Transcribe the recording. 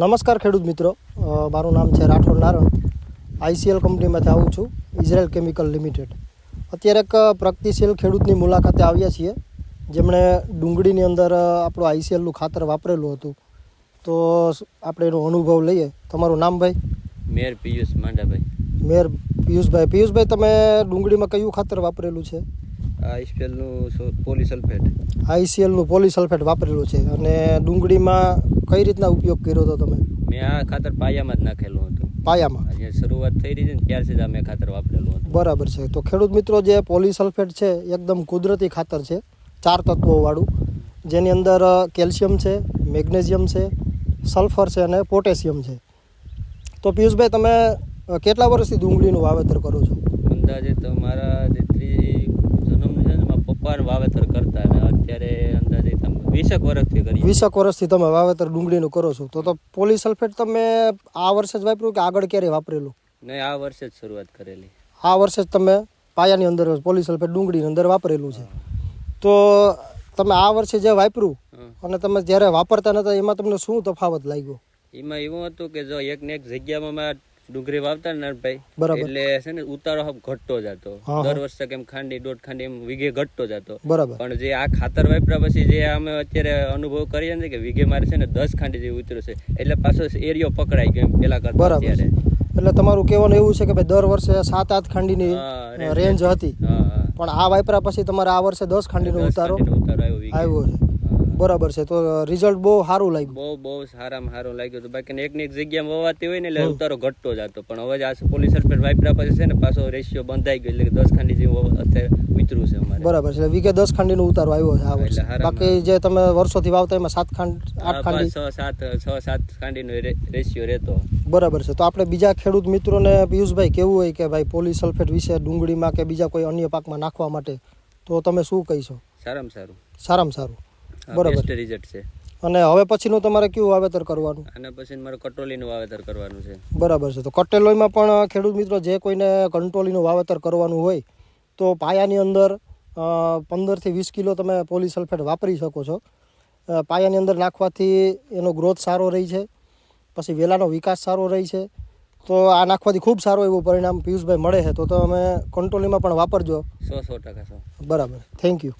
નમસ્કાર ખેડૂત મિત્રો. મારું નામ છે રાઠોડ નારણ. આઈસીએલ કંપનીમાંથી આવું છું ઇઝરાયલ કેમિકલ લિમિટેડ. અત્યારે એક પ્રગતિશીલ ખેડૂતની મુલાકાતે આવ્યા છીએ. જેમણે ડુંગળીની અંદર આપણું આઈસીએલનું ખાતર વાપરેલું હતું. તો આપણે એનો અનુભવ લઈએ. તમારું નામ ભાઈ? મેર પિયુષ માંડાભાઈ. મેર પિયુષભાઈ. પિયુષભાઈ તમે ડુંગળીમાં કયું ખાતર વાપરેલું છે? આ ઇસ્પેલનું પોલીસલ્ફેટ આઈસીએલનું પોલીસલ્ફેટ વાપરેલું છે. અને ડુંગળીમાં કઈ રીતના ઉપયોગ કર્યો હતો તમે? મેં આ ખાતર પાયામાં જ નાખેલું હતું. પાયામાં? જે શરૂઆત થઈ રહી છે ને ત્યારથી જ આ મેં ખાતર વાપરેલું હતું. બરાબર છે. તો ખેડૂત મિત્રો જે પોલીસલ્ફેટ છે એકદમ કુદરતી ખાતર છે ચાર તત્વોવાળું. જેની અંદર કેલ્શિયમ છે મેગ્નેશિયમ છે સલ્ફર છે અને પોટેશિયમ છે. તો પિયુષભાઈ તમે કેટલા વર્ષથી ડુંગળીનું વાવેતર કરો છો? અંદાજે તો મારા જે ત્રી જન્મ છે ને મારા પપ્પાને વાવેતર કરતા અને અત્યારે અંદાજે તમે વીસેક વર્ષથી કરી વીસેક વર્ષથી તમે વાવેતર ડુંગળીનું કરો છો. તો તો પોલીસલ્ફેટ તમે આ વર્ષે જ વાપર્યું કે આગળ ક્યારે વાપરેલું? ને આ વર્ષે જ શરૂઆત કરેલી. આ વર્ષે જ તમે પાયાની અંદર પોલીસલ્ફેટ ડુંગળીની અંદર વાપરેલું છે. તો તમે આ વર્ષે જે વાપર્યું અને તમે જ્યારે વાપરતા નતા એમાં તમને શું તફાવત લાગ્યો? એમાં એવું હતું કે જો એક ને એક જગ્યામાં ડુંગળી વાવતા ને ભાઈ એટલે છે ને ઉતારો હબ ઘટતો જતો. દર વર્ષે કેમ ખાંડી દોઢ ખાંડી એમ વીઘે ઘટતો જતો. બરાબર. પણ જે આ ખાતર વાપર્યા પછી જે અમે અત્યારે અનુભવ કરીએ ને કે વીઘે મારે છે ને દસ ખાંડી જે ઉતર્યો છે. એટલે પાછો એરિયો પકડાઈ ગયો એમ પેલા કરતા બરાબર. અત્યારે એટલે તમારું કહેવાનું એવું છે કે ભાઈ દર વર્ષે સાત આઠ ખાંડીની ની રેન્જ. હતી. પણ આ વાપરા પછી તમારે આ વર્ષે દસ ખાંડીનો નો ઉતારો આવ્યો છે. બરાબર છે. તો રિઝલ્ટ બહુ સારું લાગ્યું. બહુ બહુ સારામાં સારું લાગ્યું હતું. બાકી એક એક જગ્યામાં વવાતી હોય ને એટલે ઉતારો ઘટતો જતો. પણ હવે આ પોલીસ સલ્ફેટ વાપર્યા પછી છે ને પાછો રેશિયો બંધાઈ ગયો. એટલે દસ ખાંડી જેવું અત્યારે ઉતર્યું છે અમારે. બરાબર છે. એટલે વીઘે દસ ખાંડીનો ઉતારો આવ્યો છે આ વર્ષે. બાકી જે તમે વર્ષોથી વાવતા એમાં સાત ખાંડ આઠ ખાંડી? છ સાત છ સાત ખાંડીનો રેશિયો રહેતો. બરાબર છે. તો આપણે બીજા ખેડૂત મિત્રોને પિયુષભાઈ કેવું હોય કે ભાઈ પોલી સલ્ફેટ વિશે ડુંગળીમાં કે બીજા કોઈ અન્ય પાકમાં નાખવા માટે? તો તમે શું કહીશો? સારામાં સારું. સારામાં સારું. બરાબર. રિઝલ્ટ છે. અને હવે પછીનું તમારે કયું વાવેતર કરવાનું? અને પછી મારે કટોલીનું વાવેતર કરવાનું છે. બરાબર છે. તો કટેલોયમાં પણ ખેડૂત મિત્રો જે કોઈને કંટ્રોલીનું વાવેતર કરવાનું હોય તો પાયાની અંદર પંદરથી વીસ કિલો તમે પોલી સલ્ફેટ વાપરી શકો છો. પાયાની અંદર નાખવાથી એનો ગ્રોથ સારો રહી છે. પછી વેલાનો વિકાસ સારો રહી છે. તો આ નાખવાથી ખૂબ સારું એવું પરિણામ પિયુષભાઈ મળે છે. તો તમે કંટ્રોલીમાં પણ વાપરજો. સો સો ટકા બરાબર. Thank you